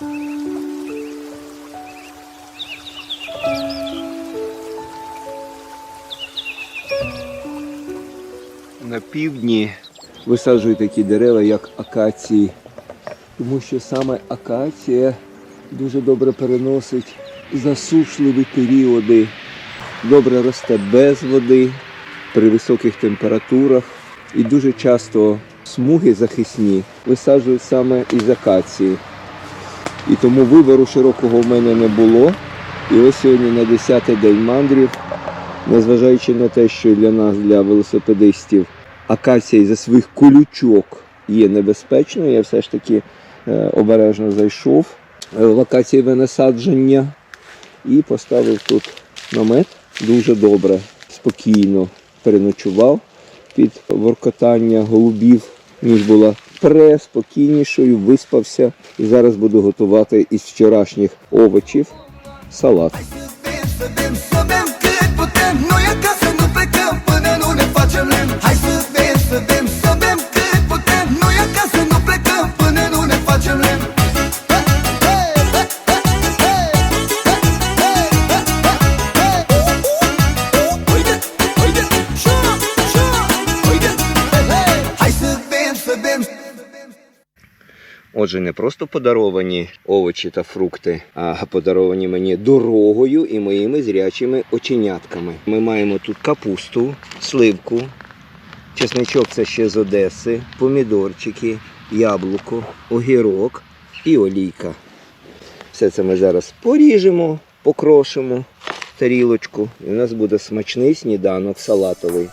На півдні висаджують такі дерева, як акації, тому що саме акація дуже добре переносить засушливі періоди, добре росте без води при високих температурах. І дуже часто смуги захисні висаджують саме із акації. І тому вибору широкого в мене не було. І ось сьогодні на 10-й день мандрів, незважаючи на те, що для нас, для велосипедистів, акація за своїх колючок є небезпечною, я все ж таки е, обережно зайшов е, в акацієве насадження і поставив тут намет дуже добре, спокійно переночував під воркотання голубів. Ніч була преспокійнішою, виспався і зараз буду готувати із вчорашніх овочів салат. Hai să bem, să bem, Отже, не просто подаровані овочі та фрукти, а подаровані мені дорогою і моїми зрячими оченятками. Ми маємо тут капусту, сливку, чесничок це ще з Одеси, помідорчики, яблуко, огірок і олійка. Все це ми зараз поріжемо, покрошимо тарілочку, і у нас буде смачний сніданок салатовий.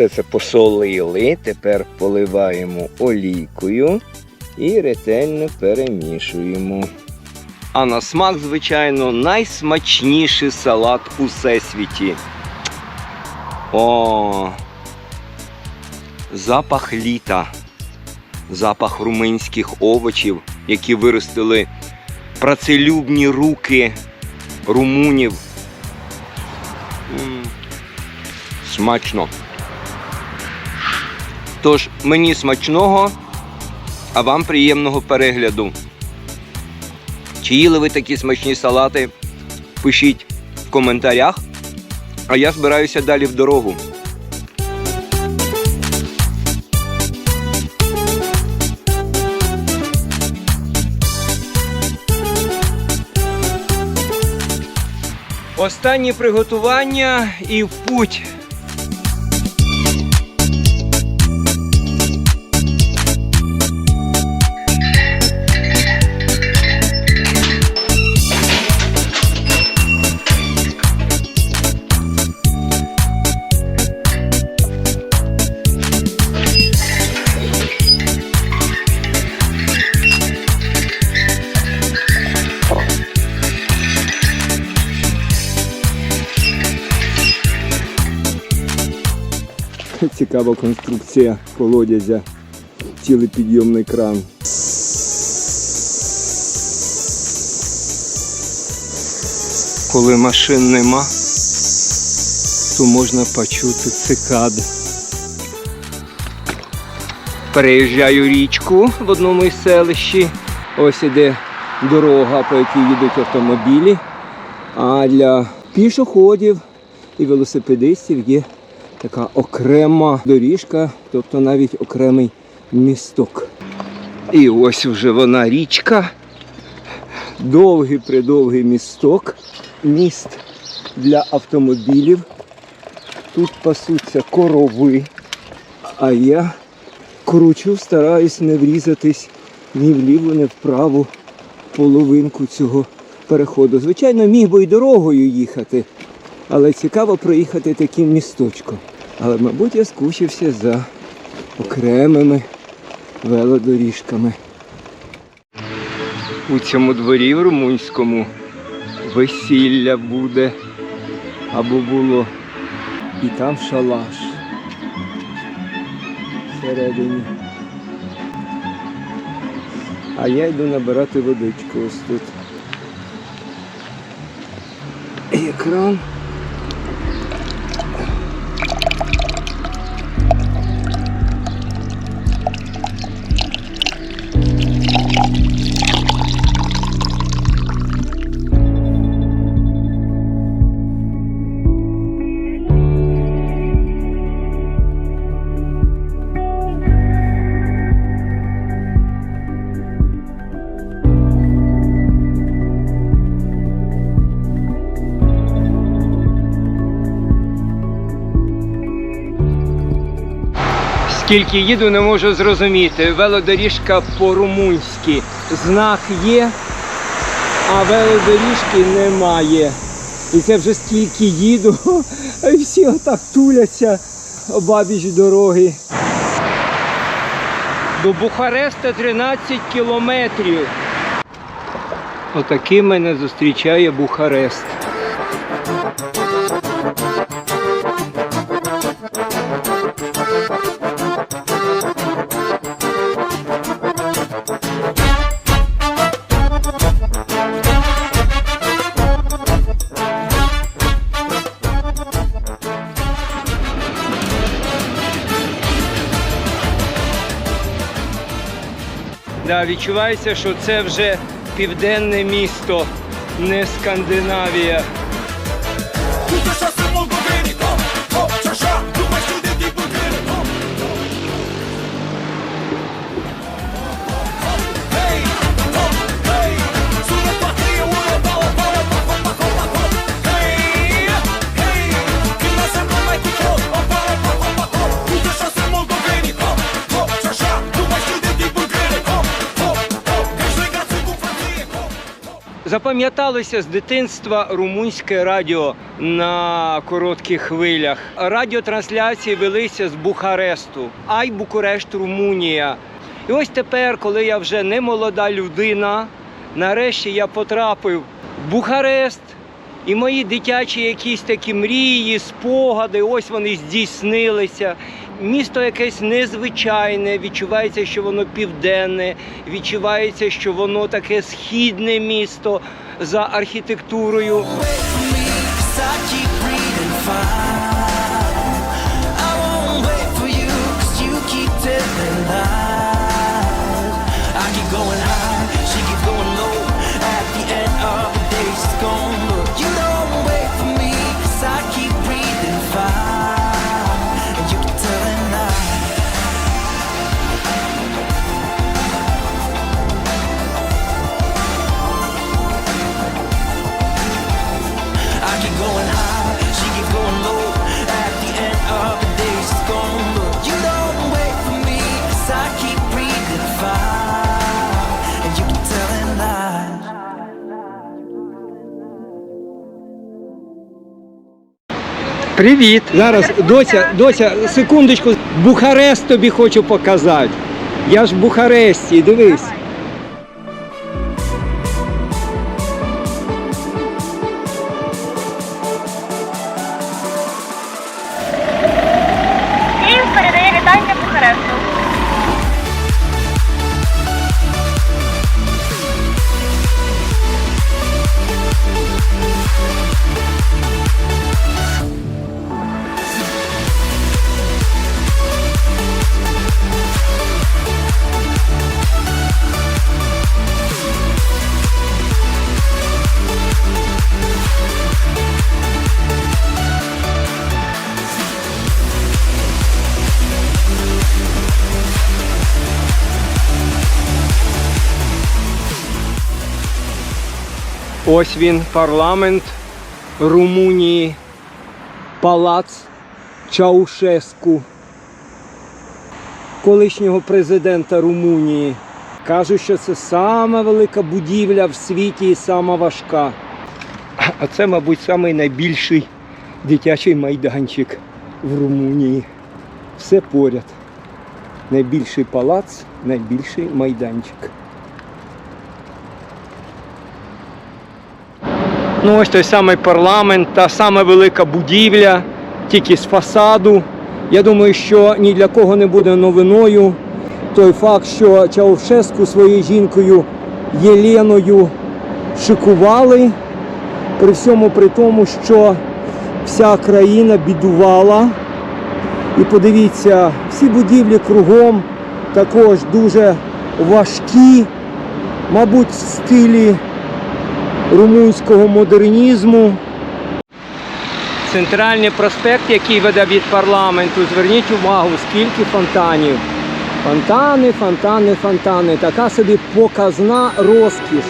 Все це посолили, тепер поливаємо олійкою і ретельно перемішуємо. А на смак, звичайно, найсмачніший салат у всесвіті. О, запах літа, запах румунських овочів, які виростили працелюбні руки румунів. Смачно. Тож мені смачного, а вам приємного перегляду. Чи їли ви такі смачні салати? Пишіть в коментарях. А я збираюся далі в дорогу. Останні приготування і в путь. Цікава конструкція колодязя, цілий підйомний кран. Коли машин нема, то можна почути цикад. Переїжджаю річку в одному із селищі. Ось іде дорога, по якій їдуть автомобілі. А для пішоходів і велосипедистів є така окрема доріжка, тобто навіть окремий місток. І ось уже вона річка. Довгий придовгий місток, міст для автомобілів. Тут пасуться корови, а я кручу, стараюсь не врізатись ні вліву, ні вправу половинку цього переходу. Звичайно, міг би й дорогою їхати, але цікаво проїхати таким місточком. Але, мабуть, я скучився за окремими велодоріжками. У цьому дворі в румунському весілля буде або було. І там шалаш. Всередині. А я йду набирати водичку ось тут. Є кран. Скільки їду, не можу зрозуміти. Велодоріжка по-румунськи. Знак є, а велодоріжки немає. І це вже стільки їду, а всі отак туляться обабіч дороги. До Бухареста 13 кілометрів. Отакий мене зустрічає Бухарест. Да, відчувається, що це вже південне місто, не Скандинавія. Запам'яталося з дитинства румунське радіо на коротких хвилях. Радіотрансляції велися з Бухаресту, ай Букурешт, Румунія. І ось тепер, коли я вже не молода людина, нарешті я потрапив в Бухарест. І мої дитячі якісь такі мрії, спогади, ось вони здійснилися. Місто якесь незвичайне, відчувається, що воно південне, відчувається, що воно таке східне місто за архітектурою. Привіт! Зараз, доця, доця, секундочку, Бухарест тобі хочу показати. Я ж в Бухаресті, дивись. Ось він, парламент Румунії, палац Чаушеску, колишнього президента Румунії. Кажуть, що це сама велика будівля в світі і сама важка. А це, мабуть, самий найбільший дитячий майданчик в Румунії. Все поряд. Найбільший палац, найбільший майданчик. Ну, ось той самий парламент, та сама велика будівля, тільки з фасаду. Я думаю, що ні для кого не буде новиною той факт, що Чаушеску своєю жінкою Єленою шикували, при всьому при тому, що вся країна бідувала. І подивіться, всі будівлі кругом також дуже важкі, мабуть, в стилі румунського модернізму. Центральний проспект, який веде від парламенту, зверніть увагу, скільки фонтанів. Фонтани, фонтани, фонтани. Така собі показна розкіш.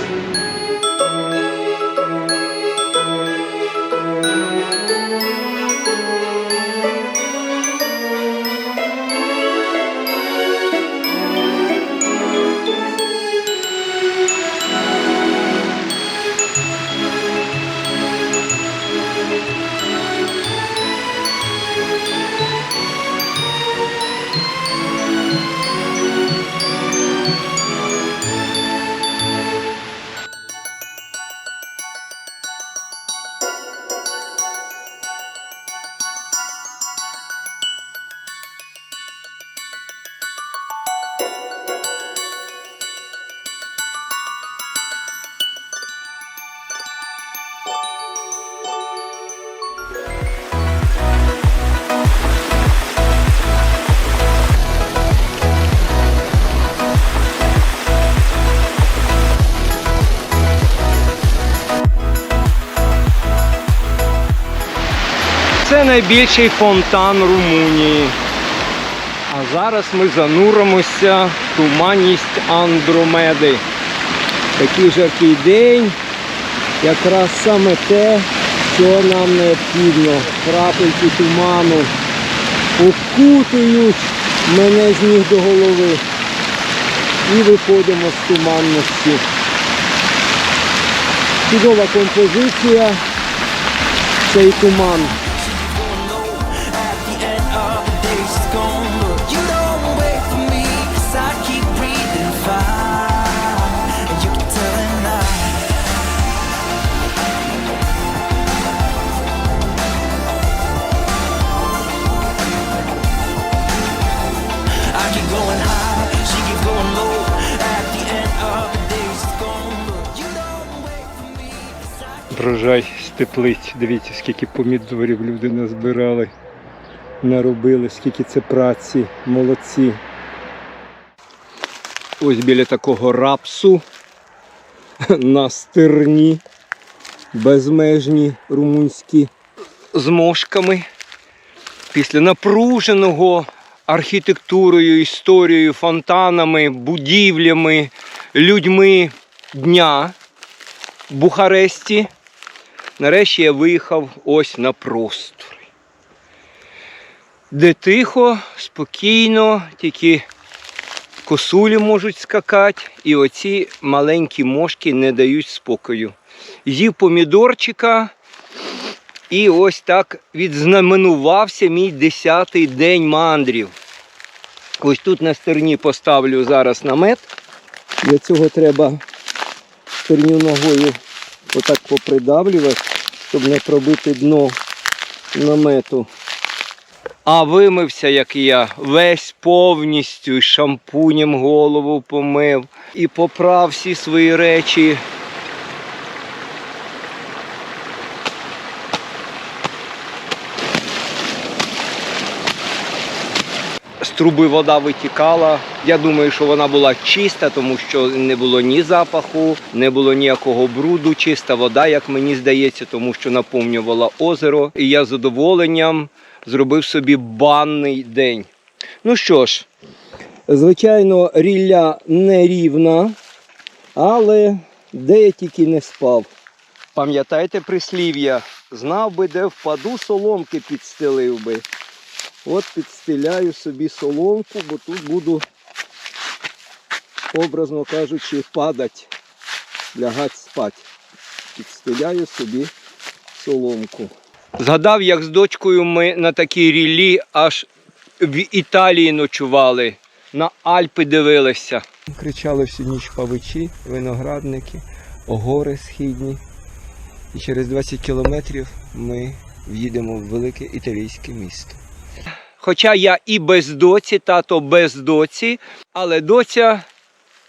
Це найбільший фонтан Румунії. А зараз ми зануримося в туманність Андромеди. Такий жаркий день, якраз саме те, що нам необхідно. Крапельки туману окутують мене з ніг до голови. І виходимо з туманності. Чудова композиція, цей туман. Врожай з теплиць. Дивіться, скільки помідорів люди назбирали, наробили, скільки це праці, молодці. Ось біля такого рапсу на стерні, безмежні румунські змошками. Після напруженого архітектурою, історією, фонтанами, будівлями, людьми дня в Бухаресті. Нарешті я виїхав ось на простори. Де тихо, спокійно, тільки косулі можуть скакати, і оці маленькі мошки не дають спокою. З'їв помідорчика, і ось так відзнаменувався мій десятий день мандрів. Ось тут на стерні поставлю зараз намет. Для цього треба стерню ногою отак попридавлювати, щоб не пробити дно намету. А вимився, як і я, весь повністю шампунем голову помив і поправ всі свої речі. З труби вода витікала. Я думаю, що вона була чиста, тому що не було ні запаху, не було ніякого бруду, чиста вода, як мені здається, тому що наповнювала озеро. І я з задоволенням зробив собі банний день. Ну що ж, звичайно, рілля нерівна, але де я тільки не спав. Пам'ятаєте прислів'я? Знав би, де впаду, соломки підстелив би. От підстеляю собі соломку, бо тут буду, образно кажучи, падать, лягати спати. Підстеляю собі соломку. Згадав, як з дочкою ми на такій ріллі аж в Італії ночували, на Альпи дивилися. Кричали всю ніч павичі, виноградники, гори східні. І через 20 кілометрів ми в'їдемо в велике італійське місто. Хоча я і без доці, тато без доці, але доця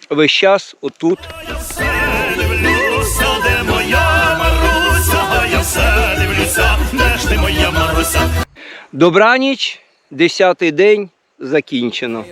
весь час отут. Я все дивлюся, де моя Маруся, я все дивлюся, де ж ти моя Маруся? Добраніч, десятий день закінчено.